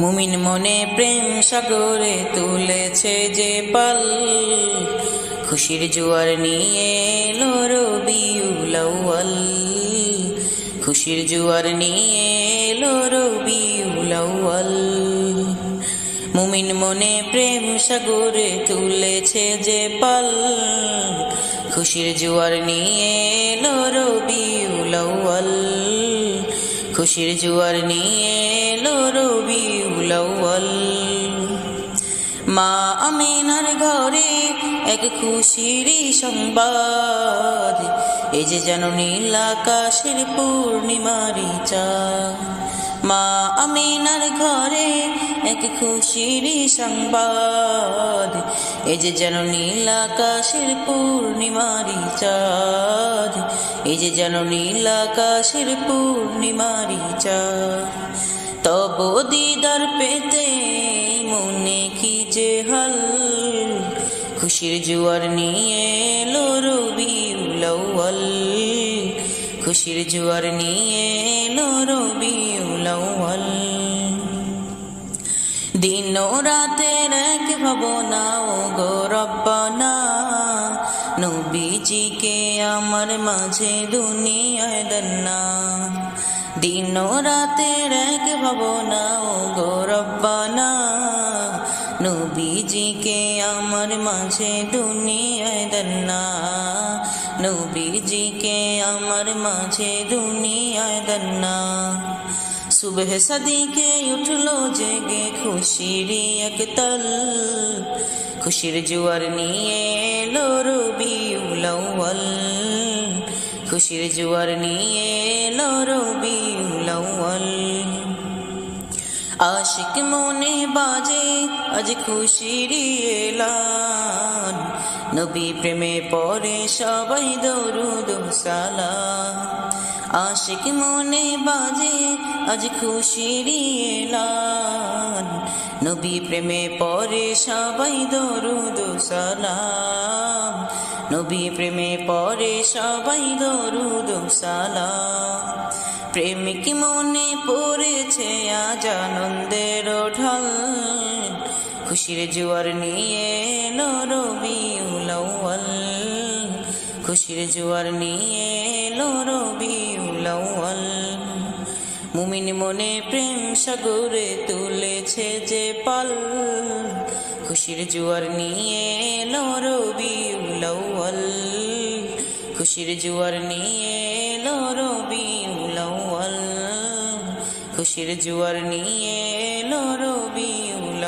মুমিন মনে প্রেম সাগরে তুলেছে যে পাল। খুশির জোয়ার নিয়ে এলো রবিউল আউয়াল। খুশির জোয়ার নিয়ে এলো রবিউল আউয়াল। মুমিন মনে প্রেম সাগরে তুলেছে যে পাল। খুশির জোয়ার নিয়ে এলো রবিউল আউয়াল। খুশির জুয়ার নিয়ে এলো রবি উলাউল মা আমিনার ঘরে এক খুশির সংবাদ। এ যে যেন নীল আকাশের পূর্ণিমারি চা মা আমিনার ঘরে এক খুশির সংবাদ। এই যে যেন নীল আকাশের পূর্ণিমারি চাঁদ। এই যে যেন নীল আকাশের পূর্ণিমারি চাঁদ। তব দিদার পেতে মনে কি যে হাল? খুশির জুয়ার নিয়ে এলো রবিউল আউয়াল। খুশির জুয়ার নিয়ে এলো রবিউল আউয়াল। দিন রাতের এক ভাবনা, ও গো রব্বানা, নবীজিকে আমার মাঝে দুনিয়ায় দন্না দিন রাতের এক ভাবনা, ও গো রব্বানা, নবীজিকে আমার মাঝে দুনিয়ায় দন্না নবীজিকে আমার মাঝে দুনিয়ায় দন্না সুবহ সদিকে উঠল জেগে খুশির একতল। খুশির জুয়ার নিয়ে এলো রবিউল আউয়াল। খুশির জুয়ার নিয়ে এলো রবিউল আউয়াল। আশিক মনে বাজে, আজ খুশির এলান। নবী প্রেমে পরে সবাই দরুদ সালাম। আশিক মনে বাজে, আজ খুশির এলান। নবী প্রেমে পরে সবাই দরুদ সালাম। নবী প্রেমে পরে সবাই দরুদ সালাম। প্রেমিক মনে পড়েছে আজ আনন্দের ঢল। খুশির জুয়ার নিয়ে আউয়াল খুশির জোয়ার নিয়ে এলো রবিউল মুমিন মনে প্রেম সাগরে তুলেছে যে পাল। খুশির জোয়ার নিয়ে এলো রবিউল খুশির জোয়ার নিয়ে এলো রবিউল খুশির জোয়ার নিয়ে এলো রবিউল